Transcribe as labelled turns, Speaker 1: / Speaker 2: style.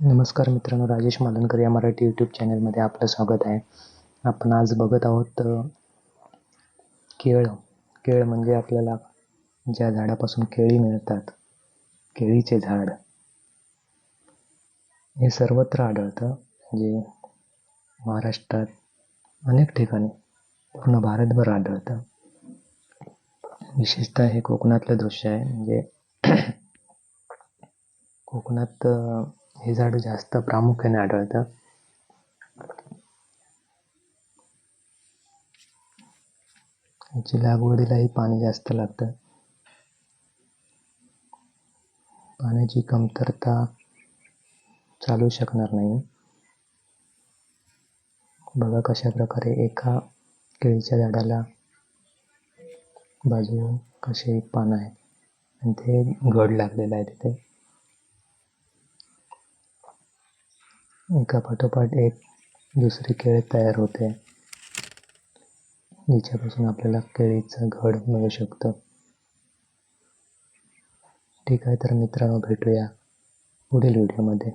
Speaker 1: नमस्कार मित्रांनो राजेश मालनकर या मराठी यूट्यूब चॅनलमध्ये आपलं स्वागत आहे. आपण आज बघत आहोत केळं केळ. केळ म्हणजे आपल्याला ज्या झाडापासून केळी मिळतात केळीचे झाड. हे सर्वत्र आढळतं. म्हणजे महाराष्ट्रात अनेक ठिकाणी पूर्ण भारतभर आढळतं. विशेषतः हे कोकणातलं दृश्य आहे. म्हणजे कोकणात हे झाड जास्त प्रामुख्याने आढळतं याची लागवडीलाही पाणी जास्त लागतं. पाण्याची कमतरता चालू शकणार नाही. बघा कशा प्रकारे एका केळीच्या झाडाला बाजू कसे पानं आहेत आणि ते घड लागलेलं आहे तिथे. एका पाठोपाठ एक दुसरी केळी तयार होते. जिच्यापासून आपल्याला केळीचं घड मिळू शकतं. ठीक आहे तर मित्रांनो भेटूया पुढील व्हिडिओमध्ये